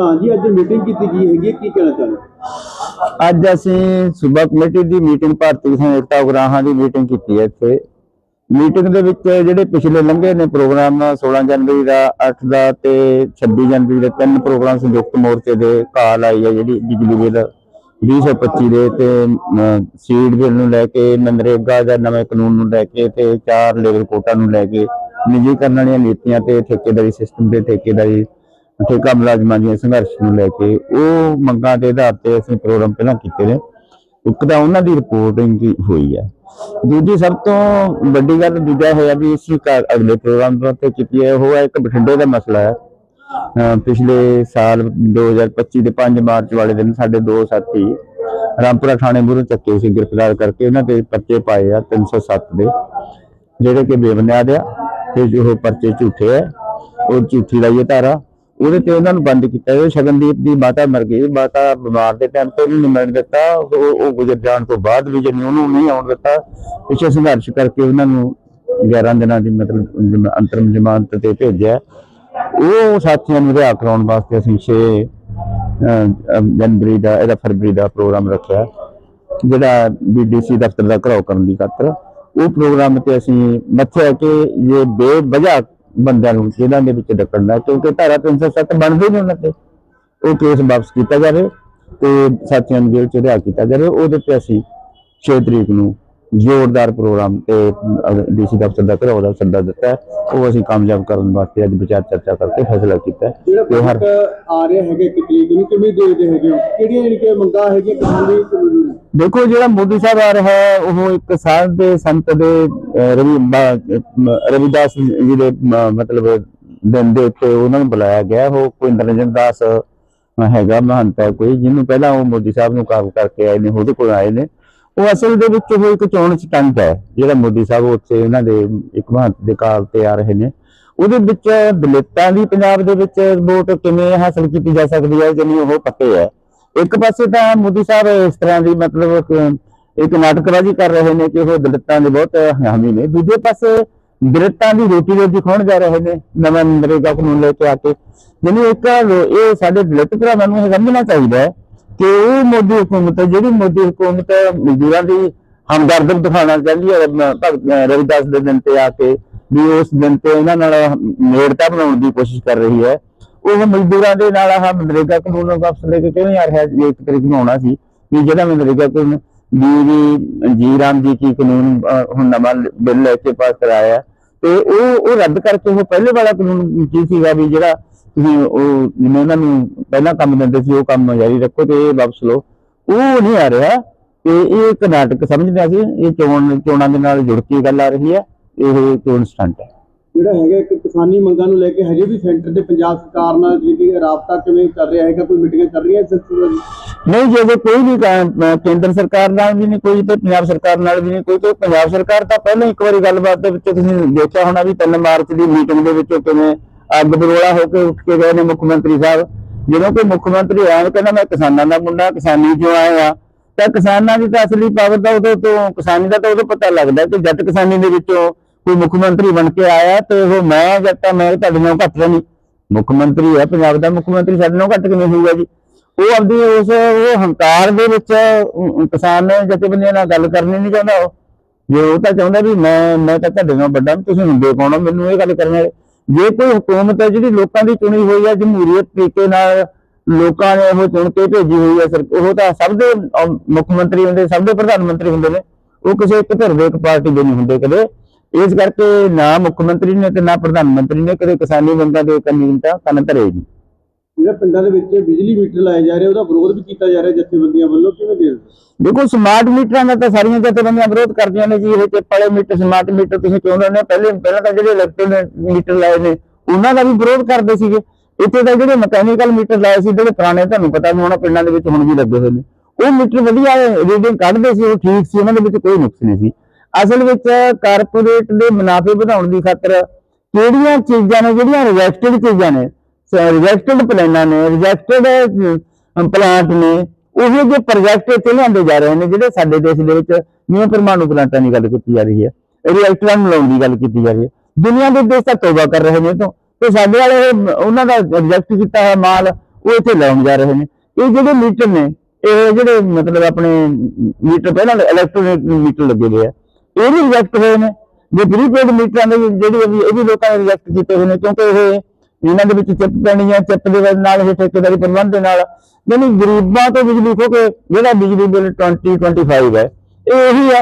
ਪ੍ਰਧਾਨ ਜੀ, ਅੱਜ ਮੀਟਿੰਗ ਕੀਤੀ ਗਈ ਹੈਗੀ ਕੀ ਕਹਿਣਾ ਚਾਹੁੰਦੇ ਅੱਜ ਅਸੀਂ ਸੂਬਾ ਕਮੇਟੀ ਦੀ ਮੀਟਿੰਗ ਭਾਰਤੀ ਕਿਸਾਨ ਉਗਰਾਹਾਂ ਦੀ ਮੀਟਿੰਗ ਕੀਤੀ ਹੈ ਇੱਥੇ। ਮੀਟਿੰਗ ਦੇ ਵਿੱਚ ਜਿਹੜੇ ਪਿਛਲੇ ਲੰਘੇ ਨੇ ਪ੍ਰੋਗਰਾਮ 16 ਜਨਵਰੀ ਦਾ 8 ਦਾ ਤੇ 26 ਜਨਵਰੀ ਦੇ ਤਿੰਨ ਪ੍ਰੋਗਰਾਮ ਸੰਯੁਕਤ ਮੋਰਚੇ ਦੇ ਕਾਲ ਆਈ ਹੈ, ਜਿਹੜੀ ਬਿਜਲੀ ਬਿੱਲ 2025 ਦੇ ਤੇ ਸੀਡ ਬਿੱਲ ਨੂੰ ਲੈ ਕੇ, ਨੰਦਰੇਗਾ ਦਾ ਨਵੇਂ ਕਾਨੂੰਨ ਨੂੰ ਲੈ ਕੇ ਤੇ ਚਾਰ ਲੇਬਰ ਕੋਟਾ ਨੂੰ ਲੈ ਕੇ, ਨਿੱਜੀਕਰਨ ਵਾਲੀਆਂ ਨੀਤੀਆਂ ਤੇ ਠੇਕੇਦਾਰੀ ਸਿਸਟਮ ਦੇ ਠੇਕੇਦਾਰੀ ਠੇਕਾ ਮੁਲਾਜ਼ਮਾਂ ਦੀਆਂ ਸੰਘਰਸ਼ ਨੂੰ ਲੈ ਕੇ ਉਹ ਮੰਗਾਂ ਦੇ ਆਧਾਰ ਤੇ ਅਸੀਂ ਪ੍ਰੋਗਰਾਮ ਪਹਿਲਾਂ ਕੀਤੇ ਨੇ। ਇੱਕ ਤਾਂ ਉਹਨਾਂ ਦੀ ਰਿਪੋਰਟਿੰਗ ਹੋਈ ਹੈ। ਦੂਜੀ ਸਭ ਤੋਂ ਵੱਡੀ ਗੱਲ ਦੂਜਾ ਹੋਇਆ ਵੀ ਅਸੀਂ ਅਗਲੇ ਪ੍ਰੋਗਰਾਮ ਤੇ ਕੀਤੀ ਹੈ। ਉਹ ਹੈ ਇੱਕ ਬਠਿੰਡੇ ਦਾ ਮਸਲਾ ਹੈ। ਪਿਛਲੇ ਸਾਲ 2025 ਦੇ 5 ਮਾਰਚ ਵਾਲੇ ਦਿਨ ਸਾਡੇ ਦੋ ਸਾਥੀ ਰਾਮਪੁਰਾ ਥਾਣੇ ਮੂਹਰੇ ਚੱਕੇ ਸੀ। ਗ੍ਰਿਫਤਾਰ ਕਰਕੇ ਉਹਨਾਂ ਤੇ ਪਰਚੇ ਪਾਏ ਆ 307 ਦੇ। ਜਿਹੜੇ ਕਿ ਬੇਬੁਨਿਆਦ ਆ ਤੇ ਜੋ ਪਰਚੇ ਝੂਠੇ ਆ, ਉਹ ਝੂਠੀ ਲਾਈਏ ਧਾਰਾ। ਉਹਦੇ ਤੇ ਉਹਨਾਂ ਨੂੰ ਬੰਦ ਕੀਤਾ ਗਿਆ। ਸ਼ਗਨਦੀਪ ਦੀ ਮਾਤਾ ਮਰ ਗਈ। ਮਾਤਾ ਬਿਮਾਰ ਦੇ ਟਾਈਮ ਤੇ ਉਹਨੂੰ ਨਹੀਂ ਦਿੱਤਾ। ਉਹ ਗੁਜ਼ਰ ਜਾਣ ਤੋਂ ਬਾਅਦ ਵੀ ਜੇ ਉਹਨੂੰ ਨਹੀਂ ਆਉਣ ਦਿੱਤਾ, ਪਿੱਛੇ ਸੰਘਰਸ਼ ਕਰਕੇ ਉਹਨਾਂ ਨੂੰ 11 ਦਿਨਾਂ ਦੀ ਮਤਲਬ ਅੰਤਰਮ ਜ਼ਮਾਨਤ ਤੇ ਭੇਜਿਆ। ਉਹ ਸਾਥੀਆਂ ਨੂੰ ਰਿਹਾ ਕਰਾਉਣ ਵਾਸਤੇ ਅਸੀਂ 6 ਜਨਵਰੀ ਦਾ, ਇਹਦਾ ਫਰਵਰੀ ਦਾ ਪ੍ਰੋਗਰਾਮ ਰੱਖਿਆ। ਜਿਹੜਾ ਬੀਡੀਸੀ ਦਫ਼ਤਰ ਦਾ ਘਰਾਓ ਕਰਨ ਦੀ ਖਾਤਰ। ਉਹ ਪ੍ਰੋਗਰਾਮ ਤੇ ਅਸੀਂ ਮੱਥਿਆ ਕਿ ਇਹ ਬੇਵਜ੍ਹਾ ਬੰਦਿਆਂ ਨੂੰ ਜਿਹਨਾਂ ਦੇ ਵਿੱਚ ਡੱਕਣਾ ਕਿਉਂਕਿ ਧਾਰਾ 307 ਬਣਦੀ ਨਹੀਂ ਉਹਨਾਂ ਤੇ ਉਹ ਕੇਸ ਵਾਪਸ ਕੀਤਾ ਜਾਵੇ ਤੇ ਸਾਥੀਆਂ ਨੂੰ ਜੇਲ੍ਹ ਚ ਰਿਹਾ ਕੀਤਾ ਜਾਵੇ ਉਹਦੇ ਤੇ ਅਸੀਂ 6 ਤਰੀਕ ਨੂੰ ਜ਼ੋਰਦਾਰ ਪ੍ਰੋਗਰਾਮ ਤੇ ਡੀਸੀ ਦਫ਼ਤਰ ਦਾ ਘਰਾਓ ਦਾ ਸੱਦਾ ਦਿੱਤਾ। ਉਹ ਅਸੀਂ ਕਾਮਯਾਬ ਕਰਨ ਵਾਸਤੇ ਅੱਜ ਵਿਚਾਰ ਚਰਚਾ ਕਰਕੇ ਫੈਸਲਾ ਕੀਤਾ ਤੇ ਹਰ ਆ ਰਿਹਾ ਹੈਗਾ ਕਿ ਤਰੀਕ ਨੂੰ ਕਿਵੇਂ ਦੇਖਦੇ ਹੈਗੇ ਕਿਹੜੀਆਂ ਜਿਹੜੀ ਕਿ ਮੰਗਾਂ ਹੈਗੀਆਂ ਦੀ? ਦੇਖੋ ਜਿਹੜਾ ਮੋਦੀ ਸਾਹਿਬ ਆ ਰਿਹਾ ਹੈ ਉਹ ਇੱਕ ਸਾਧ ਦੇ ਸੰਤ ਦੇ ਅਹ, ਰਵਿਦਾਸ ਜੀ ਦੇ ਮਤਲਬ ਦਿਨ ਦੇ ਉੱਤੇ ਉਹਨਾਂ ਨੂੰ ਬੁਲਾਇਆ ਗਿਆ। ਉਹ ਕੋਈ ਨਿਰੰਜਨ ਦਾਸ ਹੈਗਾ ਮਹੰਤ ਹੈ ਕੋਈ ਜਿਹਨੂੰ ਪਹਿਲਾਂ ਉਹ ਮੋਦੀ ਸਾਹਿਬ ਨੂੰ ਕਾਬੂ ਕਰਕੇ ਆਏ ਨੇ ਉਹਦੇ ਕੋਲ ਆਏ ਨੇ। ਉਹ ਅਸਲ ਦੇ ਵਿੱਚ ਉਹ ਇੱਕ ਚੋਣ ਸਟੰਟ ਹੈ ਜਿਹੜਾ ਮੋਦੀ ਸਾਹਿਬ ਉੱਥੇ ਉਹਨਾਂ ਦੇ ਇੱਕ ਮਹੰਤ ਦੇ ਕਾਲ ਤੇ ਆ ਰਹੇ ਨੇ। ਉਹਦੇ ਵਿੱਚ ਦਲਿਤਾਂ ਦੀ ਪੰਜਾਬ ਦੇ ਵਿੱਚ ਵੋਟ ਕਿਵੇਂ ਹਾਸਲ ਕੀਤੀ ਜਾ ਸਕਦੀ ਹੈ ਜਿਹਨੂੰ ਉਹ ਪੱਕੇ ਹੈ। ਇੱਕ ਪਾਸੇ ਤਾਂ ਮੋਦੀ ਸਾਹਿਬ ਇਸ ਤਰ੍ਹਾਂ ਦੀ ਮਤਲਬ ਇੱਕ- ਨਾਟਕਬਾਜ਼ੀ ਕਰ ਰਹੇ ਨੇ ਕਿ ਉਹ ਦਲਿਤਾਂ ਦੇ ਬਹੁਤ ਹਾਮੀ ਨੇ। ਦੂਜੇ ਪਾਸੇ ਦਲਿਤਾਂ ਦੀ ਰੋਟੀ ਰੋਟੀ ਖਾਣ ਜਾ ਰਹੇ ਨੇ ਨਵਾਂ ਨਰੇਗਾ ਕਾਨੂੰਨ ਲੈ ਕੇ ਆ ਕੇ। ਜਿਹਨੂੰ ਇੱਕ ਇਹ ਸਾਡੇ ਦਲਿਤ ਭਰਾਵਾਂ ਨੂੰ ਇਹ ਸਮਝਣਾ ਚਾਹੀਦਾ ਹੈ ਕਿ ਉਹ ਮੋਦੀ ਹਕੂਮਤ, ਜਿਹੜੀ ਮੋਦੀ ਹਕੂਮਤ ਮਜ਼ਦੂਰਾਂ ਦੀ ਹਮਦਰਦ ਦਿਖਾਉਣਾ ਚਾਹੁੰਦੀ ਹੈ ਭਗਤ ਰਵਿਦਾਸ ਦੇ ਦਿਨ ਤੇ ਆ ਕੇ ਵੀ ਉਸ ਦਿਨ ਤੇ ਉਹਨਾਂ ਨਾਲ ਨੇੜਤਾ ਬਣਾਉਣ ਦੀ ਕੋਸ਼ਿਸ਼ ਕਰ ਰਹੀ ਹੈ। ਉਹ ਮਜ਼ਦੂਰਾਂ ਦੇ ਨਾਲ ਆਹ ਮਨਰੇਗਾ ਕਾਨੂੰਨ ਵਾਪਸ ਲੈ ਕੇ ਕਿਉਂ ਆ ਰਿਹਾ? ਇੱਕ ਤਰੀਕ ਨੂੰ ਆਉਣਾ ਸੀ ਵੀ ਜਿਹੜਾ ਮਨਰੇਗਾ ਕਾਨੂੰਨ ਵੀ ਜੀ ਰਾਮ ਜੀ ਕੀ ਕਾਨੂੰਨ ਹੁਣ ਨਵਾਂ ਬਿੱਲ ਲੈ ਕੇ ਪਾਸ ਕਰਾਇਆ ਤੇ ਉਹ ਉਹ ਰੱਦ ਕਰਕੇ ਉਹ ਪਹਿਲੇ ਵਾਲਾ ਕਾਨੂੰਨ ਕੀ ਸੀਗਾ ਵੀ ਜਿਹੜਾ ਤੁਸੀਂ ਉਹ, ਜਿਵੇਂ ਉਹਨਾਂ ਨੂੰ ਪਹਿਲਾਂ ਕੰਮ ਦਿੰਦੇ ਸੀ, ਉਹ ਕੰਮ ਜਾਰੀ ਰੱਖੋ ਤੇ ਇਹ ਵਾਪਸ ਲਓ। ਉਹ ਨਹੀਂ ਆ ਰਿਹਾ ਤੇ ਇਹ ਕਰਨਾਟਕ ਨਾਟਕ ਸਮਝਦੇ ਸੀ, ਇਹ ਚੋਣ, ਚੋਣਾਂ ਦੇ ਨਾਲ ਜੁੜ ਕੇ ਗੱਲ ਆ ਰਹੀ ਹੈ, ਇਹ ਚੋਣ ਸਟੰਟ ਹੈ। ਜਿਹੜਾ ਹੈਗਾ ਇੱਕ ਕਿਸਾਨੀ ਮੰਗਾਂ ਨੂੰ ਲੈ ਕੇ ਹਜੇ ਵੀ ਸੈਂਟਰ ਤੇ ਪੰਜਾਬ ਸਰਕਾਰ ਨਾਲ ਜਿਹੜੀ ਰਾਬਤਾ ਕਿਵੇਂ ਕਰ ਰਿਹਾ ਹੈਗਾ, ਕੋਈ ਮੀਟਿੰਗਾਂ ਚੱਲ ਰਹੀਆਂ ਇਸ ਸਿਲਸਿਲੇ ਵਿੱਚ? ਨਹੀਂ ਜੇ ਕੋਈ ਵੀ ਕ- ਅਹ, ਕੇਂਦਰ ਸਰਕਾਰ ਨਾਲ ਵੀ ਨਹੀਂ, ਕੋਈ ਤੇ ਪੰਜਾਬ ਸਰਕਾਰ ਨਾਲ ਵੀ ਨਹੀਂ, ਕੋਈ ਤੇ ਪੰਜਾਬ ਸਰਕਾਰ ਤਾਂ ਪਹਿਲਾਂ ਇੱਕ ਵਾਰੀ ਗੱਲਬਾਤ ਦੇ ਵਿੱਚ ਤੁਸੀਂ ਦੇਖਿਆ ਹੋਣਾ ਵੀ 3 ਮਾਰਚ ਦੀ ਮੀਟਿੰਗ ਦੇ ਵਿੱਚ ਉਹ ਕਿਵੇਂ ਅੱਗ ਬਰੋਲਾ ਹੋ ਕੇ ਉੱਠ ਕੇ ਗਏ ਨੇ ਮੁੱਖ ਮੰਤਰੀ ਸਾਹਿਬ। ਜਦੋਂ ਕੋਈ ਮੁੱਖ ਮੰਤਰੀ ਆਇਆ ਉਹ ਕਹਿੰਦਾ, ਮੈਂ ਕਿਸਾਨਾਂ ਦਾ ਮੁੰਡਾ, ਕਿਸਾਨੀ ਕਿਉਂ ਆਇਆ ਤਾਂ ਕਿਸਾਨਾਂ ਦੀ ਤਾਂ ਅਸਲੀ ਪਾਵਰ ਦਾ ਉਦੋਂ ਤੋਂ, ਕਿਸਾਨੀ ਦਾ ਤਾਂ ਉਦੋਂ ਪਤਾ ਲੱਗਦਾ ਕਿ ਜੱਟ ਕਿਸਾਨੀ ਦੇ ਵਿੱਚੋਂ ਕੋਈ ਮੁੱਖ ਮੰਤਰੀ ਬਣ ਕੇ ਆਇਆ ਤੇ ਉਹ ਮੈਂ ਜੱਟਾ ਮੈਂ ਤੁਹਾਡੇ ਨਾਲ ਘੱਟ ਤਾਂ ਨਹੀਂ। ਮੁੱਖ ਮੰਤਰੀ ਹੈ ਪੰਜਾਬ ਦਾ ਮੁੱਖ ਮੰਤਰੀ ਸਾਡੇ ਨਾਲੋਂ ਘੱਟ ਕਿਵੇਂ ਹੋਊਗਾ ਜੀ? ਉਹ ਆਪਦੀ ਉਸ ਉਹ ਹੰਕਾਰ ਦੇ ਵਿੱਚ ਅਮ, ਕਿਸਾਨ ਜਥੇਬੰਦੀਆਂ ਨਾਲ ਗੱਲ ਕਰਨੀ ਨਹੀਂ ਚਾਹੁੰਦਾ ਉਹ। ਜੇ ਉਹ ਤਾਂ ਚਾਹੁੰਦਾ ਵੀ ਮੈਂ ਮੈਂ ਤਾਂ ਤੁਹਾਡੇ ਨਾਲੋਂ ਵੱਡਾ ਤੁਸੀਂ ਹੁੰਦੇ ਕੌਣ ਹੋ ਮੈਨੂੰ ਇਹ ਗੱਲ ਕਰਨ ਵਾਲੇ। ਜੇ ਕੋਈ ਹਕੂਮਤ ਹੈ ਜਿਹੜੀ ਲੋਕਾਂ ਦੀ ਚੁਣੀ ਹੋਈ ਹੈ ਜਮਹੂਰੀਅਤ ਤਰੀਕੇ ਨਾਲ ਲੋਕਾਂ ਨੇ ਉਹ ਚੁਣ ਕੇ ਭੇਜੀ ਹੋਈ ਹੈ ਸਰ ਉਹ ਤਾਂ ਸਭ ਦੇ ਮੁੱਖ ਮੰਤਰੀ ਹੁੰਦੇ ਸਭ ਦੇ ਪ੍ਰਧਾਨ ਮੰਤਰੀ ਹੁੰਦੇ ਨੇ। ਉਹ ਕਿਸੇ ਇੱਕ ਧਿਰ ਦੇ ਇੱਕ ਪਾਰਟੀ ਦੇ ਨਹੀਂ ਹੁੰਦੇ ਕਦੇ। ਇਸ ਕਰਕੇ ਨਾ ਮੁੱਖ ਮੰਤਰੀ ਨੇ ਤੇ ਨਾ ਪ੍ਰਧਾਨ ਮੰਤਰੀ ਨੇ ਕਦੇ ਕਿਸਾਨੀ ਮੰਗਾਂ ਦੇ ਕੰਨੀ ਤਾਂ ਕੰਨ ਧਰੇ ਨਹੀਂ। ਜਿਹੜਾ ਪਿੰਡਾਂ ਦੇ ਵਿੱਚ ਬਿਜਲੀ ਮੀਟਰ ਲਾਏ ਜਾ ਰਹੇ ਉਹਦਾ ਵਿਰੋਧ ਵੀ ਕੀਤਾ ਜਾ ਰਿਹਾ ਜਥੇਬੰਦੀਆਂ ਵੱਲੋਂ ਕਿਵੇਂ ਦੇਖਦੇ ਦੇਖੋ ਸਮਾਰਟ ਮੀਟਰਾਂ ਦਾ ਤਾਂ ਸਾਰੀਆਂ ਜਥੇਬੰਦੀਆਂ ਵਿਰੋਧ ਕਰਦੀਆਂ ਨੇ ਜੀ ਇਹ ਚਿੱਪ ਵਾਲੇ ਮੀਟਰ ਸਮਾਰਟ ਮੀਟਰ ਤੁਸੀਂ ਕਿਉਂ ਲੈਣੇ ਪਹਿਲੇ ਪਹਿਲਾਂ ਤਾਂ ਜਿਹੜੇ ਇਲੈਕਟ੍ਰੋਨਿਕ ਮੀਟਰ ਲਾਏ ਨੇ ਉਹਨਾਂ ਦਾ ਵੀ ਵਿਰੋਧ ਕਰਦੇ ਸੀਗੇ। ਇੱਥੇ ਤਾਂ ਜਿਹੜੇ ਮਕੈਨੀਕਲ ਮੀਟਰ ਲਾਏ ਸੀ ਜਿਹੜੇ ਪੁਰਾਣੇ ਤੁਹਾਨੂੰ ਪਤਾ ਵੀ ਹੋਣਾ ਪਿੰਡਾਂ ਦੇ ਵਿੱਚ ਹੁਣ ਵੀ ਲੱਗੇ ਹੋਏ ਨੇ। ਉਹ ਮੀਟਰ ਵਧੀਆ ਰੀਡਿੰਗ ਕੱਢਦੇ ਸੀ ਉਹ ਠੀਕ ਸੀ ਉਹਨਾਂ ਦੇ ਵਿੱਚ ਕੋਈ ਨੁਕਸ ਨਹੀਂ ਸੀ। ਅਸਲ ਵਿੱਚ ਕਾਰਪੋਰੇਟ ਦੇ ਮੁਨਾਫੇ ਵਧਾਉਣ ਦੀ ਖਾਤਰ ਕਿਹੜੀਆਂ ਚੀਜ਼ਾਂ ਨੇ, ਜਿਹੜੀਆਂ ਰਿਜੈਕਟਡ ਚੀਜ਼ਾਂ ਨੇ ਰਿਜੈਕਟਡ ਪਲਾਨਾਂ ਨੇ ਰਿਜੈਕਟਡ ਪਲਾਂਟ ਨੇ, ਉਹ ਜਿਹੇ ਪ੍ਰੋਜੈਕਟ ਇੱਥੇ ਲਿਆਂਦੇ ਜਾ ਰਹੇ ਨੇ, ਜਿਹੜੇ ਸਾਡੇ ਦੇਸ਼ ਦੇ ਵਿੱਚ ਜਿਵੇਂ ਪਰਮਾਣੂ ਪਲਾਂਟਾਂ ਦੀ ਗੱਲ ਕੀਤੀ ਜਾ ਰਹੀ ਹੈ ਰਿਐਕਟਰਾਂ ਨੂੰ ਲਾਉਣ ਦੀ ਗੱਲ ਕੀਤੀ ਜਾ ਰਹੀ ਹੈ। ਦੁਨੀਆ ਦੇ ਦੇਸ਼ ਤਾਂ ਤੋਬਾ ਕਰ ਰਹੇ ਨੇ ਇਹ ਤੋਂ ਤੇ ਸਾਡੇ ਵਾਲੇ, ਉਹਨਾਂ ਦਾ ਰਿਜੈਕਟ ਕੀਤਾ ਹੋਇਆ ਮਾਲ, ਉਹ ਇੱਥੇ ਲਾਉਣ ਜਾ ਰਹੇ ਨੇ। ਇਹ ਜਿਹੜੇ ਮੀਟਰ ਨੇ, ਇਹ ਜਿਹੜੇ ਮਤਲਬ ਆਪਣੇ ਮੀਟਰ ਪਹਿਲਾਂ ਇਲੈਕਟ੍ਰੋਨਿਕ ਮੀਟਰ ਲੱਗੇ ਹੋਏ ਆ। ਇਹ ਵੀ ਰਿਜੈਕਟ ਹੋਏ ਨੇ। ਜੇ ਪ੍ਰੀਪੇਡ ਮੀਟਰਾਂ ਦੇ ਜਿਹੜੀ ਇਹ ਵੀ- ਲੋਕਾਂ ਨੇ ਰਿਜੈਕਟ ਕੀਤੇ ਹੋਏ ਨੇ, ਕਿਉਂਕਿ ਇਹ ਇਹਨਾਂ ਦੇ ਵਿੱਚ ਚਿੱਪ ਪੈਣੀ ਹੈ ਚਿੱਪ ਦੇ ਨਾਲ ਇਹ ਠੇਕੇਦਾਰੀ ਪ੍ਰਬੰਧ ਦੇ ਨਾਲ। ਯਾਨੀ ਗਰੀਬਾਂ ਤੋਂ ਬਿਜਲੀ ਖੋ ਕੇ ਜਿਹੜਾ ਬਿਜਲੀ ਬਿੱਲ 2025 ਹੈ, ਇਹ ਇਹੀ ਹੈ।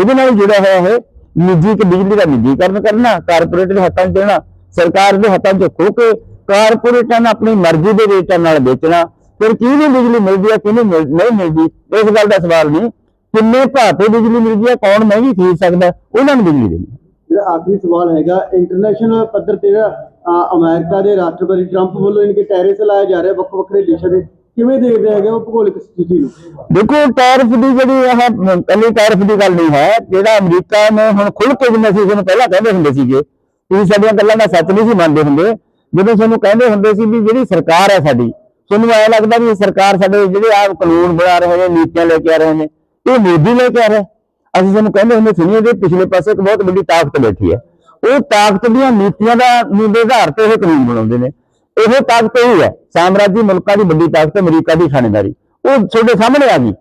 ਇਹਦੇ ਨਾਲ ਜੁੜਿਆ ਹੋਇਆ ਹੈ ਨਿੱਜੀ ਕਿ ਬਿਜਲੀ ਦਾ ਨਿੱਜੀਕਰਨ ਕਰਨਾ ਕਾਰਪੋਰੇਟ ਦੇ ਹੱਥਾਂ 'ਚ ਦੇਣਾ, ਸਰਕਾਰ ਦੇ ਹੱਥਾਂ 'ਚ ਖੋ ਕੇ ਕਾਰਪੋਰੇਟਾਂ ਨੂੰ ਆਪਣੀ ਮਰਜ਼ੀ ਦੇ ਰੇਟਾਂ ਨਾਲ ਵੇਚਣਾ। ਫਿਰ ਕਿਹਨੂੰ ਬਿਜਲੀ ਮਿਲਦੀ ਹੈ ਕਿਹਨੂੰ ਨਹੀਂ ਮਿਲਦੀ? ਇਸ ਗੱਲ ਦਾ ਸਵਾਲ ਨਹੀਂ। ਕਿੰਨੇ ਭਾਅ ਤੇ ਬਿਜਲੀ ਮਿਲਦੀ ਹੈ ਕੌਣ ਮਹਿੰਗੀ ਖਰੀਦ ਸਕਦਾ ਉਹਨਾਂ ਨੂੰ ਬਿਜਲੀ ਦੇਣੀ। ਜਿਹੜਾ ਆਖਰੀ ਸਵਾਲ ਹੈਗਾ ਇੰਟਰਨੈਸ਼ਨਲ ਪੱਧਰ ਤੇ ਜਿਹੜਾ ਅਮਰੀਕਾ ਦੇ ਰਾਸ਼ਟਰਪਤੀ ਟਰੰਪ ਵੱਲੋਂ ਇਨਕੇ ਟੈਰਿਸ ਲਾਇਆ ਜਾ ਰਿਹਾ ਵੱਖ ਵੱਖਰੇ ਦੇਸ਼ਾਂ ਦੇ ਕਿਵੇਂ ਦੇਖਦੇ ਹੈਗੇ ਉਹ ਭੂਗੋਲਿਕ ਸਥਿਤੀ ਨੂੰ ਦੇਖੋ ਟੈਰਿਫ ਦੀ ਜਿਹੜੀ ਇਹ ਕੱਲੀ ਟੈਰਿਫ ਦੀ ਗੱਲ ਨਹੀਂ ਹੈ ਜਿਹੜਾ ਅਮਰੀਕਾ ਨੇ ਹੁਣ ਖੁੱਲ ਕੇ ਜਿਵੇਂ ਅਸੀਂ ਤੁਹਾਨੂੰ ਪਹਿਲਾਂ ਕਹਿੰਦੇ ਹੁੰਦੇ ਸੀਗੇ ਤੁਸੀਂ ਸਾਡੀਆਂ ਗੱਲਾਂ ਦਾ ਸੱਚ ਨਹੀਂ ਸੀ ਮੰਨਦੇ ਹੁੰਦੇ ਜਦੋਂ ਸਾਨੂੰ ਕਹਿੰਦੇ ਹੁੰਦੇ ਸੀ ਵੀ ਜਿਹੜੀ ਸਰਕਾਰ ਹੈ ਸਾਡੀ ਤੁਹਾਨੂੰ ਐ ਲੱਗਦਾ ਵੀ ਸਰਕਾਰ ਸਾਡੇ ਜਿਹੜੇ ਆ ਕਾਨੂੰਨ ਬਣਾ ਰਹੇ ਨੇ ਨੀਤੀਆਂ ਲੈ ਕੇ ਆ ਰਹੇ ਨੇ ਇਹ ਮੋਦੀ ਲੈ ਕੇ ਰਿਹਾ। ਅਸੀਂ ਸਾਨੂੰ ਕਹਿੰਦੇ ਹੁੰਦੇ ਸੀ ਇਹਦੇ ਪਿਛਲੇ ਪਾਸੇ ਇੱਕ ਬਹੁਤ ਵੱਡੀ ਤਾਕਤ ਬੈਠੀ ਹੈ। ਉਹ ਤਾਕਤ ਦੀਆਂ ਨੀਤੀਆਂ ਦਾ ਨੂੰ ਦੇ ਆਧਾਰ ਤੇ ਇਹ ਕਾਨੂੰਨ ਬਣਾਉਂਦੇ ਨੇ। ਇਹ ਤਾਕਤ ਹੀ ਹੈ। ਸਾਮਰਾਜੀ ਮੁਲਕਾਂ ਦੀ ਵੱਡੀ ਤਾਕਤ ਅਮਰੀਕਾ ਦੀ ਖਾਣੇਦਾਰੀ। ਉਹ ਤੁਹਾਡੇ ਸਾਹਮਣੇ ਆ ਗਈ।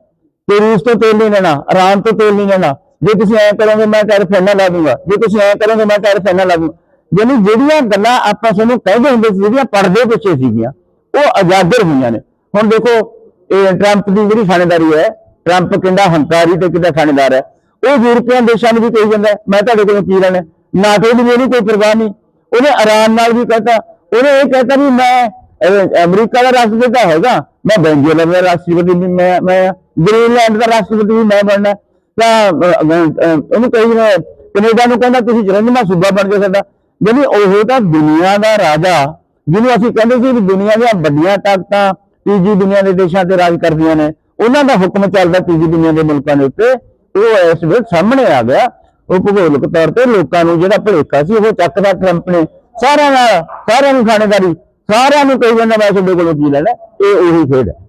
ਤੇ ਰੂਸ ਤੋਂ ਤੇਲ ਨਹੀਂ ਲੈਣਾ, ਇਰਾਨ ਤੋਂ ਤੇਲ ਨਹੀਂ ਲੈਣਾ। ਜੇ ਤੁਸੀਂ ਐਂ ਕਰੋਗੇ, ਮੈਂ ਟੈਰਿਫ ਇੰਨਾ ਲਾ ਦੂੰਗਾ। ਜੇ ਤੁਸੀਂ ਐਂ ਕਰੋਗੇ, ਮੈਂ ਟੈਰਿਫ ਇੰਨਾ ਲਾ ਦੂੰਗਾ। ਯਾਨੀ ਜਿਹੜੀਆਂ ਗੱਲਾਂ ਆਪਾਂ ਸਾਨੂੰ ਕਹਿੰਦੇ ਹੁੰਦੇ ਸੀ, ਜਿਹੜੀਆਂ ਪਰਦੇ ਪਿੱਛੇ ਸੀਗੀਆਂ, ਉਹ ਅਜਾਗਰ ਹੋਈਆਂ ਨੇ। ਹੁਣ ਦੇਖੋ, ਇਹ ਟਰੰਪ ਦੀ ਜਿਹੜੀ ਖਾਣੇਦਾਰੀ ਹੈ ਟਰੰਪ ਕਿੰਦਾ ਹੰਕਾਰੀ ਤੇ ਕਿੰਦਾ ਖਾਨੇਦਾਰ ਹੈ? ਉਹ ਯੂਰਪੀਅਨ ਦੇਸ਼ਾਂ ਨੂੰ ਵੀ ਕਹੀ ਜਾਂਦਾ ਮੈਂ ਤੁਹਾਡੇ ਕੋਲੋਂ ਕੀ ਲੈਣਾ ਨਾਟੋ ਦੀ ਵੀ ਕੋਈ ਪਰਵਾਹ ਨਹੀਂ। ਉਹਨੇ ਇਰਾਨ ਨਾਲ ਵੀ ਕਹਤਾ। ਉਹਨੇ ਇਹ ਕਹਤਾ ਵੀ ਮੈਂ ਅਮਰੀਕਾ ਦਾ ਰਾਸ਼ਟਰਪਤੀ ਤਾਂ ਹੈਗਾ। ਮੈਂ ਬੈਂਗਲੌਰ ਦਾ ਰਾਸ਼ਟਰਪਤੀ ਵੀ, ਮੈਂ ਮੈਂ ਗ੍ਰੀਨਲੈਂਡ ਦਾ ਰਾਸ਼ਟਰਪਤੀ ਵੀ ਮੈਂ ਬਣਨਾ ਤਾਂ ਉਹਨੂੰ ਕਹੀ ਕੈਨੇਡਾ ਨੂੰ ਕਹਿੰਦਾ, ਤੁਸੀਂ ਚਰੰਜਮਾ ਸੂਬਾ ਬਣ ਕੇ ਸਾਡਾ। ਜਿਹੜੀ ਉਹ ਤਾਂ ਦੁਨੀਆ ਦਾ ਰਾਜਾ, ਜਿਹਨੂੰ ਅਸੀਂ ਕਹਿੰਦੇ ਸੀ ਵੀ ਦੁਨੀਆ ਦੀਆਂ ਵੱਡੀਆਂ ਤਾਕਤਾਂ ਤੀਜੀ ਦੁਨੀਆ ਦੇ ਦੇਸ਼ਾਂ ਤੇ ਰਾਜ ਕਰਦੀਆਂ ਨੇ। ਉਹਨਾਂ ਦਾ ਹੁਕਮ ਚੱਲਦਾ ਤੀਜੀ ਦੁਨੀਆ ਦੇ ਮੁਲਕਾਂ ਦੇ ਉੱਤੇ। ਉਹ ਇਸ ਵੇਲੇ ਸਾਹਮਣੇ ਆ ਗਿਆ। ਉਹ ਭੂਗੋਲਿਕ ਤੌਰ ਤੇ ਲੋਕਾਂ ਨੂੰ ਜਿਹੜਾ ਭੁਲੇਖਾ ਸੀ, ਉਹ ਚੱਕਦਾ ਟਰੰਪ ਨੇ। ਸਾਰਿਆਂ ਨਾਲ, ਸਾਰਿਆਂ ਨੂੰ ਖਾਣੇਦਾਰੀ ਸਾਰਿਆਂ ਨੂੰ ਕਹੀ ਜਾਂਦਾ, ਮੈਂ ਤੁਹਾਡੇ ਕੋਲੋਂ ਕੀ ਲੈਣਾ। ਇਹ ਉਹੀ ਖੇਡ ਹੈ।